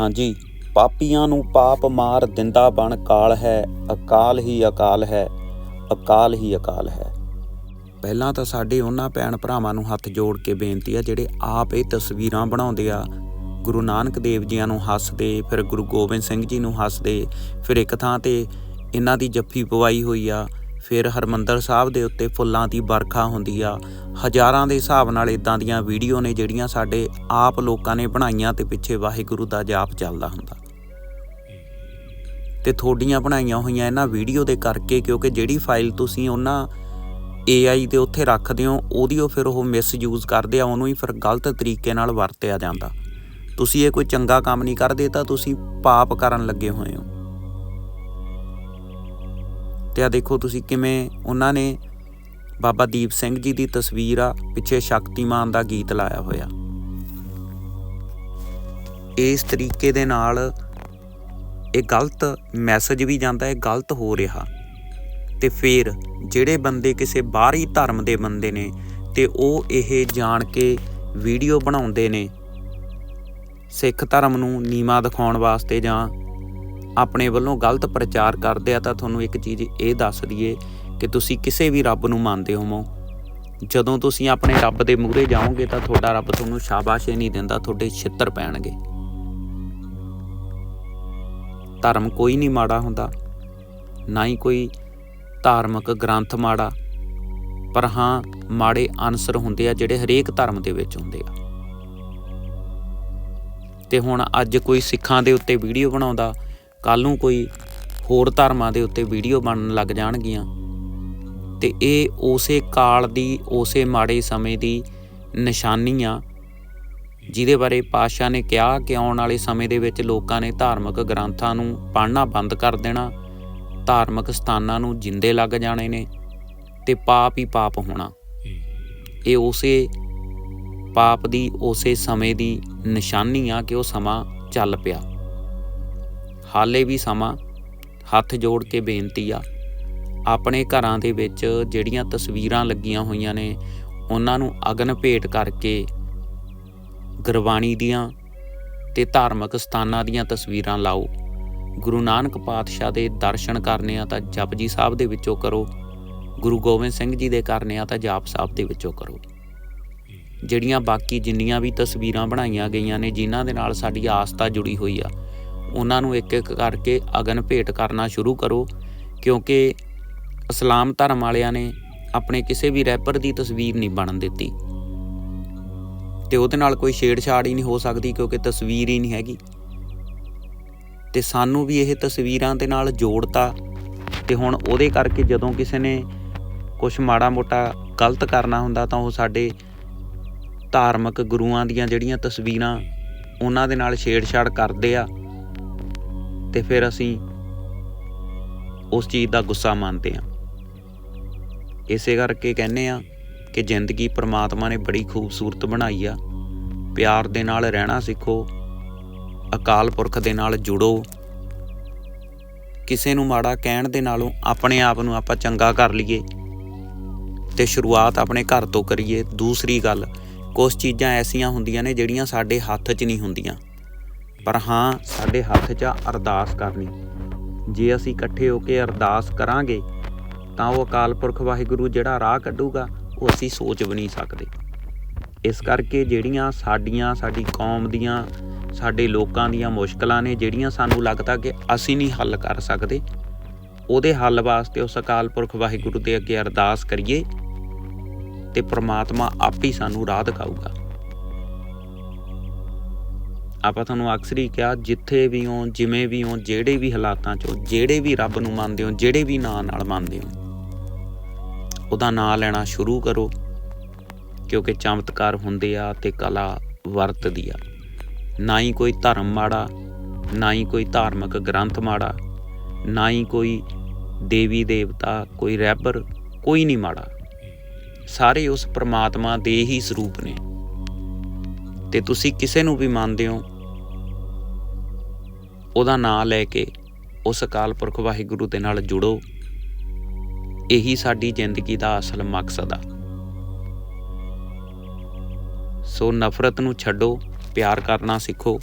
ਹਾਂਜੀ, ਪਾਪੀਆਂ ਨੂੰ ਪਾਪ ਮਾਰ ਦਿੰਦਾ ਬਣ ਕਾਲ ਹੈ, ਅਕਾਲ ਹੀ ਅਕਾਲ ਹੈ, ਅਕਾਲ ਹੀ ਅਕਾਲ ਹੈ। ਪਹਿਲਾਂ ਤਾਂ ਸਾਡੇ ਉਹਨਾਂ ਭੈਣ ਭਰਾਵਾਂ ਨੂੰ ਹੱਥ ਜੋੜ ਕੇ ਬੇਨਤੀ ਆ, ਜਿਹੜੇ ਆਪ ਇਹ ਤਸਵੀਰਾਂ ਬਣਾਉਂਦੇ ਆ, ਗੁਰੂ ਨਾਨਕ ਦੇਵ ਜੀਆਂ ਨੂੰ ਹੱਸਦੇ, ਫਿਰ ਗੁਰੂ ਗੋਬਿੰਦ ਸਿੰਘ ਜੀ ਨੂੰ ਹੱਸਦੇ, ਫਿਰ ਇੱਕ ਥਾਂ ਤੇ ਇਹਨਾਂ ਦੀ ਜੱਫੀ ਪਵਾਈ ਹੋਈ ਆ ਫਿਰ ਹਰਮੰਦਰ ਸਾਹਿਬ ਦੇ ਉੱਤੇ ਫੁੱਲਾਂ ਦੀ ਵਰਖਾ ਹੁੰਦੀ ਆ। ਹਜ਼ਾਰਾਂ ਦੇ ਹਿਸਾਬ ਨਾਲ ਇਦਾਂ ਦੀਆਂ ਵੀਡੀਓ ਨੇ ਜਿਹੜੀਆਂ ਸਾਡੇ ਆਪ ਲੋਕਾਂ ਨੇ ਬਣਾਈਆਂ ਤੇ ਪਿੱਛੇ ਵਾਹਿਗੁਰੂ ਦਾ ਜਾਪ ਚੱਲਦਾ ਹੁੰਦਾ। ਤੇ ਤੁਹਾਡੀਆਂ ਬਣਾਈਆਂ ਹੋਈਆਂ ਇਹਨਾਂ ਵੀਡੀਓ ਦੇ ਕਰਕੇ ਕਿਉਂਕਿ ਜਿਹੜੀ ਫਾਈਲ ਤੁਸੀਂ ਉਹਨਾਂ AI ਦੇ ਉੱਥੇ ਰੱਖਦੇ ਹੋ, ਉਹਦੀ ਉਹ ਫਿਰ ਉਹ ਮਿਸਯੂਜ਼ ਕਰਦੇ ਆ, ਉਹਨੂੰ ਹੀ ਫਿਰ ਗਲਤ ਤਰੀਕੇ ਨਾਲ ਵਰਤਿਆ ਜਾਂਦਾ। ਤੁਸੀਂ ਇਹ ਕੋਈ ਚੰਗਾ ਕੰਮ ਨਹੀਂ ਕਰਦੇ ਤਾਂ ਤੁਸੀਂ ਪਾਪ ਕਰਨ ਲੱਗੇ ਹੋਏ ਹੋ। ਤੇ ਆ ਦੇਖੋ ਤੁਸੀਂ ਕਿਵੇਂ ਉਹਨਾਂ ਨੇ ਬਾਬਾ ਦੀਪ ਸਿੰਘ ਜੀ ਦੀ ਤਸਵੀਰ ਆ, ਪਿੱਛੇ ਸ਼ਕਤੀਮਾਨ ਦਾ ਗੀਤ ਲਾਇਆ ਹੋਇਆ। ਇਸ ਤਰੀਕੇ ਦੇ ਨਾਲ ਇਹ ਗਲਤ ਮੈਸੇਜ ਵੀ ਜਾਂਦਾ ਹੈ ਗਲਤ ਹੋ ਰਿਹਾ। ਤੇ ਫਿਰ ਜਿਹੜੇ ਬੰਦੇ ਕਿਸੇ ਬਾਹਰੀ ਧਰਮ ਦੇ ਬੰਦੇ ਨੇ ਤੇ ਉਹ ਇਹ ਜਾਣ ਕੇ ਵੀਡੀਓ ਬਣਾਉਂਦੇ ਨੇ ਸਿੱਖ ਧਰਮ ਨੂੰ ਨੀਵਾ ਦਿਖਾਉਣ ਵਾਸਤੇ ਜਾਂ ਆਪਣੇ ਵੱਲੋਂ ਗਲਤ ਪ੍ਰਚਾਰ ਕਰਦੇ ਆ ਤਾਂ ਤੁਹਾਨੂੰ ਇੱਕ ਚੀਜ਼ ਇਹ ਦੱਸ ਦਈਏ ਕਿ ਤੁਸੀਂ ਕਿਸੇ ਵੀ ਰੱਬ ਨੂੰ ਮੰਨਦੇ ਹੋਵੋ। ਜਦੋਂ ਤੁਸੀਂ ਆਪਣੇ ਰੱਬ ਦੇ ਮੂਹਰੇ ਜਾਓਗੇ ਤਾਂ ਤੁਹਾਡਾ ਰੱਬ ਤੁਹਾਨੂੰ ਸ਼ਾਬਾਸ਼ੇ ਨਹੀਂ ਦਿੰਦਾ, ਤੁਹਾਡੇ ਛਿੱਤਰ ਪੈਣਗੇ। ਧਰਮ ਕੋਈ ਨਹੀਂ ਮਾੜਾ ਹੁੰਦਾ, ਨਾ ਹੀ ਕੋਈ ਧਾਰਮਿਕ ਗ੍ਰੰਥ ਮਾੜਾ, ਪਰ ਹਾਂ, ਮਾੜੇ ਅਨਸਰ ਹੁੰਦੇ ਆ ਜਿਹੜੇ ਹਰੇਕ ਧਰਮ ਦੇ ਵਿੱਚ ਹੁੰਦੇ ਆ। ਤੇ ਹੁਣ ਅੱਜ ਕੋਈ ਸਿੱਖਾਂ ਦੇ ਉੱਤੇ ਵੀਡੀਓ ਬਣਾਉਂਦਾ ਕੱਲ ਨੂੰ ਕੋਈ ਹੋਰ ਧਰਮਾਂ ਦੇ ਉੱਤੇ ਵੀਡੀਓ ਬਣਨ ਲੱਗ ਜਾਣਗੀਆਂ। ਤੇ ਇਹ ਉਸੇ ਕਾਲ ਦੀ, ਉਸੇ ਮਾੜੇ ਸਮੇਂ ਦੀ ਨਿਸ਼ਾਨੀ ਆ ਜਿਹਦੇ ਬਾਰੇ ਪਾਸ਼ਾ ਨੇ ਕਿਹਾ ਕਿ ਆਉਣ ਵਾਲੇ ਸਮੇਂ ਦੇ ਵਿੱਚ ਲੋਕਾਂ ਨੇ ਧਾਰਮਿਕ ਗ੍ਰੰਥਾਂ ਨੂੰ ਪੜ੍ਹਨਾ ਬੰਦ ਕਰ ਦੇਣਾ, ਧਾਰਮਿਕ ਸਥਾਨਾਂ ਨੂੰ ਜਿੰਦੇ ਲੱਗ ਜਾਣੇ ਨੇ ਤੇ ਪਾਪ ਹੀ ਪਾਪ ਹੋਣਾ। ਇਹ ਉਸੇ ਪਾਪ ਦੀ, ਉਸੇ ਸਮੇਂ ਦੀ ਨਿਸ਼ਾਨੀ ਆ ਕਿ ਉਹ ਸਮਾਂ ਚੱਲ ਪਿਆ। ਹਾਲੇ ਵੀ ਸਮਾਂ ਹੱਥ ਜੋੜ ਕੇ ਬੇਨਤੀ ਆ। ਆਪਣੇ ਘਰਾਂ ਦੇ ਵਿੱਚ ਜਿਹੜੀਆਂ ਤਸਵੀਰਾਂ ਲੱਗੀਆਂ ਹੋਈਆਂ ਨੇ ਉਹਨਾਂ ਨੂੰ ਅਗਨ ਭੇਟ ਕਰਕੇ ਗੁਰਬਾਣੀ ਦੀਆਂ ਤੇ ਧਾਰਮਿਕ ਸਥਾਨਾਂ ਦੀਆਂ ਤਸਵੀਰਾਂ ਲਾਓ। ਗੁਰੂ ਨਾਨਕ ਪਾਤਸ਼ਾਹ ਦੇ ਦਰਸ਼ਨ ਕਰਨੇ ਆ ਤਾਂ ਜਪਜੀ ਸਾਹਿਬ ਦੇ ਵਿੱਚੋਂ ਕਰੋ। ਗੁਰੂ ਗੋਬਿੰਦ ਸਿੰਘ ਜੀ ਦੇ ਕਰਨੇ ਆ ਤਾਂ ਜਾਪ ਸਾਹਿਬ ਦੇ ਵਿੱਚੋਂ ਕਰੋ। ਜਿਹੜੀਆਂ ਬਾਕੀ ਜਿੰਨੀਆਂ ਵੀ ਤਸਵੀਰਾਂ ਬਣਾਈਆਂ ਗਈਆਂ ਨੇ ਜਿਨ੍ਹਾਂ ਦੇ ਨਾਲ ਸਾਡੀ ਆਸਥਾ ਜੁੜੀ ਹੋਈ ਆ। ਉਹਨਾਂ ਨੂੰ ਇੱਕ ਇੱਕ ਕਰਕੇ ਅਗਨ ਭੇਟ ਕਰਨਾ ਸ਼ੁਰੂ ਕਰੋ, ਕਿਉਂਕਿ ਇਸਲਾਮ ਧਰਮ ਵਾਲਿਆਂ ਨੇ ਆਪਣੇ ਕਿਸੇ ਵੀ ਰੈਪਰ ਦੀ ਤਸਵੀਰ ਨਹੀਂ ਬਣਨ ਦਿੱਤੀ। ਤੇ ਉਹਦੇ ਨਾਲ ਕੋਈ ਛੇੜਛਾੜ ਹੀ ਨਹੀਂ ਹੋ ਸਕਦੀ, ਕਿਉਂਕਿ ਤਸਵੀਰ ਹੀ ਨਹੀਂ ਹੈਗੀ। ਤੇ ਸਾਨੂੰ ਵੀ ਇਹ ਤਸਵੀਰਾਂ ਦੇ ਨਾਲ ਜੋੜਤਾ, ਤੇ ਹੁਣ ਉਹਦੇ ਕਰਕੇ ਜਦੋਂ ਕਿਸੇ ਨੇ ਕੁਝ ਮਾੜਾ ਮੋਟਾ ਗਲਤ ਕਰਨਾ ਹੁੰਦਾ, ਤਾਂ ਉਹ ਸਾਡੇ ਧਾਰਮਿਕ ਗੁਰੂਆਂ ਦੀਆਂ ਜਿਹੜੀਆਂ ਤਸਵੀਰਾਂ ਉਹਨਾਂ ਦੇ ਨਾਲ ਛੇੜਛਾੜ ਕਰਦੇ ਆ। ਤੇ ਫਿਰ ਅਸੀਂ ਉਸ ਚੀਜ਼ ਦਾ ਗੁੱਸਾ ਮੰਨਦੇ ਆ ਇਸੇ ਕਰਕੇ ਕਹਿੰਨੇ ਆ ਕਿ ਜ਼ਿੰਦਗੀ ਪ੍ਰਮਾਤਮਾ ਨੇ ਬੜੀ ਖੂਬਸੂਰਤ ਬਣਾਈ ਆ। ਪਿਆਰ ਦੇ ਨਾਲ ਰਹਿਣਾ ਸਿੱਖੋ, ਅਕਾਲ ਪੁਰਖ ਦੇ ਨਾਲ ਜੁੜੋ। ਕਿਸੇ ਨੂੰ ਮਾੜਾ ਕਹਿਣ ਦੇ ਨਾਲੋਂ ਆਪਣੇ ਆਪ ਨੂੰ ਆਪਾਂ ਚੰਗਾ ਕਰ ਲਈਏ ਤੇ ਸ਼ੁਰੂਆਤ ਆਪਣੇ ਘਰ ਤੋਂ ਕਰੀਏ। ਦੂਸਰੀ ਗੱਲ ਕੁਝ ਚੀਜ਼ਾਂ ਐਸੀਆਂ ਹੁੰਦੀਆਂ ਨੇ ਜਿਹੜੀਆਂ ਸਾਡੇ ਹੱਥ 'ਚ ਨਹੀਂ ਹੁੰਦੀਆਂ। ਪਰ ਹਾਂ, ਸਾਡੇ ਹੱਥ 'ਚ ਆ ਅਰਦਾਸ ਕਰਨੀ। ਜੇ ਅਸੀਂ ਇਕੱਠੇ ਹੋ ਕੇ ਅਰਦਾਸ ਕਰਾਂਗੇ, ਤਾਂ ਉਹ ਅਕਾਲ ਪੁਰਖ ਵਾਹਿਗੁਰੂ ਜਿਹੜਾ ਰਾਹ ਕੱਢੂਗਾ, ਉਹ ਅਸੀਂ ਸੋਚ ਵੀ ਨਹੀਂ ਸਕਦੇ। ਇਸ ਕਰਕੇ ਜਿਹੜੀਆਂ ਸਾਡੀਆਂ, ਸਾਡੀ ਕੌਮ ਦੀਆਂ, ਸਾਡੇ ਲੋਕਾਂ ਦੀਆਂ ਮੁਸ਼ਕਲਾਂ ਨੇ, ਜਿਹੜੀਆਂ ਸਾਨੂੰ ਲੱਗਦਾ ਕਿ ਅਸੀਂ ਨਹੀਂ ਹੱਲ ਕਰ ਸਕਦੇ, ਉਹਦੇ ਹੱਲ ਵਾਸਤੇ ਉਸ ਅਕਾਲ ਪੁਰਖ ਵਾਹਿਗੁਰੂ ਦੇ ਅੱਗੇ ਅਰਦਾਸ ਕਰੀਏ ਤੇ ਪ੍ਰਮਾਤਮਾ ਆਪ ਹੀ ਸਾਨੂੰ ਰਾਹ ਦਿਖਾਊਗਾ। ਆਪਾਂ ਤੁਹਾਨੂੰ ਅਕਸਰ ਹੀ ਕਿਹਾ, ਜਿੱਥੇ ਵੀ ਹੋ, ਜਿਵੇਂ ਵੀ ਹੋ, ਜਿਹੜੇ ਵੀ ਹਾਲਾਤਾਂ 'ਚ ਹੋ, ਜਿਹੜੇ ਵੀ ਰੱਬ ਨੂੰ ਮੰਨਦੇ ਹੋ, ਜਿਹੜੇ ਵੀ ਨਾਂ ਨਾਲ ਮੰਨਦੇ ਹੋ, ਉਹਦਾ ਨਾਂ ਲੈਣਾ ਸ਼ੁਰੂ ਕਰੋ, ਕਿਉਂਕਿ ਚਮਤਕਾਰ ਹੁੰਦੇ ਆ ਤੇ ਕਲਾ ਵਰਤਦੀ ਆ। ਨਾ ਹੀ ਕੋਈ ਧਰਮ ਮਾੜਾ, ਨਾ ਹੀ ਕੋਈ ਧਾਰਮਿਕ ਗ੍ਰੰਥ ਮਾੜਾ, ਨਾ ਹੀ ਕੋਈ ਦੇਵੀ ਦੇਵਤਾ, ਕੋਈ ਰਹਿਬਰ ਕੋਈ ਨਹੀਂ ਮਾੜਾ। ਸਾਰੇ ਉਸ ਪ੍ਰਮਾਤਮਾ ਦੇ ਹੀ ਸਰੂਪ ਨੇ। ਤੇ ਤੁਸੀਂ ਕਿਸੇ ਨੂੰ ਵੀ ਮੰਨਦੇ ਹੋ ਉਹਦਾ ਨਾਮ ਲੈ ਕੇ ਉਸ ਅਕਾਲ ਪੁਰਖ ਵਾਹਿਗੁਰੂ ਦੇ ਨਾਲ ਜੁੜੋ। ਇਹੀ ਸਾਡੀ ਜ਼ਿੰਦਗੀ ਦਾ ਅਸਲ ਮਕਸਦ ਆ। ਸੋ ਨਫ਼ਰਤ ਨੂੰ ਛੱਡੋ, ਪਿਆਰ ਕਰਨਾ ਸਿੱਖੋ।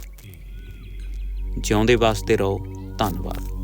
ਜਿਉਂਦੇ ਵਾਸਤੇ ਰਹੋ। ਧੰਨਵਾਦ।